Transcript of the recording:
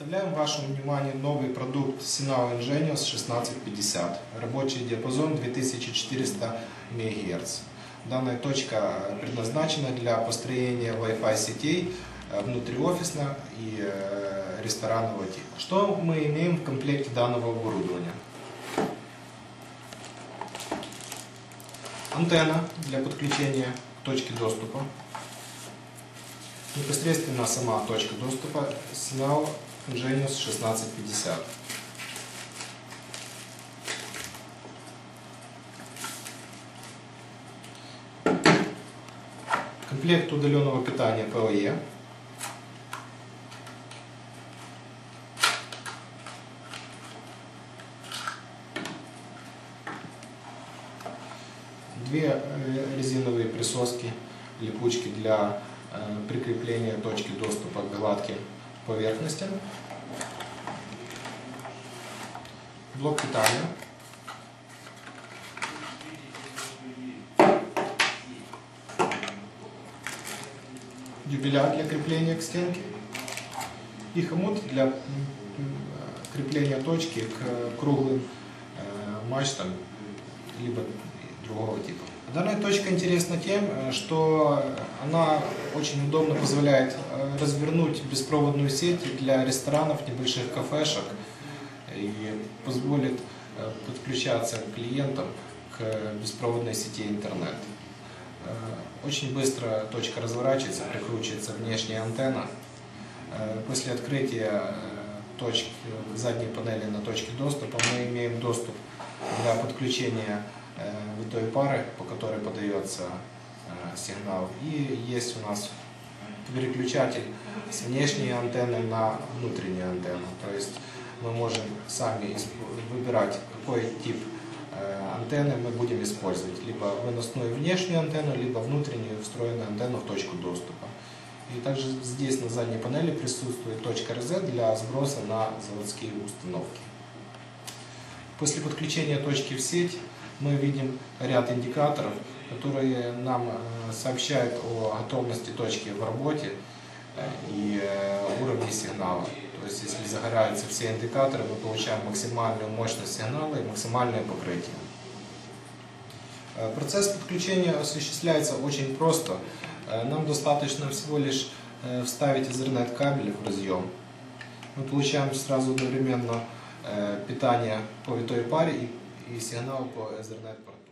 Представляем вашему вниманию новый продукт Sinao Ingenious 1650. Рабочий диапазон 2400 МГц. Данная точка предназначена для построения Wi-Fi сетей э, внутриофисно и э, ресторанного типа. Что мы имеем в комплекте данного оборудования? Антенна для подключения к точке доступа. Непосредственно сама точка доступа Sinao Ingenious 1650. Комплект удаленного питания PoE. Две э, резиновые присоски, липучки для э, прикрепления точки доступа к гладким поверхностям. Блок питания. Дюбеля для крепления к стенке. И хомут для м, крепления точки к круглым э, мачтам, либо другого типа. Данная точка интересна тем, э, что она очень удобно позволяет э, развернуть беспроводную сеть для ресторанов, небольших кафешек и позволит э, подключаться клиентам к беспроводной сети интернет. Очень быстро точка разворачивается, прикручивается внешняя антенна. После открытия точки, задней панели на точке доступа мы имеем доступ для подключения витой пары, по которой подается сигнал. И есть у нас переключатель с внешней антенны на внутреннюю антенну. То есть мы можем сами выбирать, какой тип антенны мы будем использовать. Либо выносную внешнюю антенну, либо внутреннюю встроенную антенну в точку доступа. И также здесь на задней панели присутствует точка RZ для сброса на заводские установки. После подключения точки в сеть мы видим ряд индикаторов, которые нам сообщают о готовности точки в работе и уровне сигнала. То есть, если загораются все индикаторы, мы получаем максимальную мощность сигнала и максимальное покрытие. Процесс подключения осуществляется очень просто. Нам достаточно всего лишь вставить Ethernet кабель в разъем. Мы получаем сразу одновременно питание по витой паре и сигнал по Ethernet порту.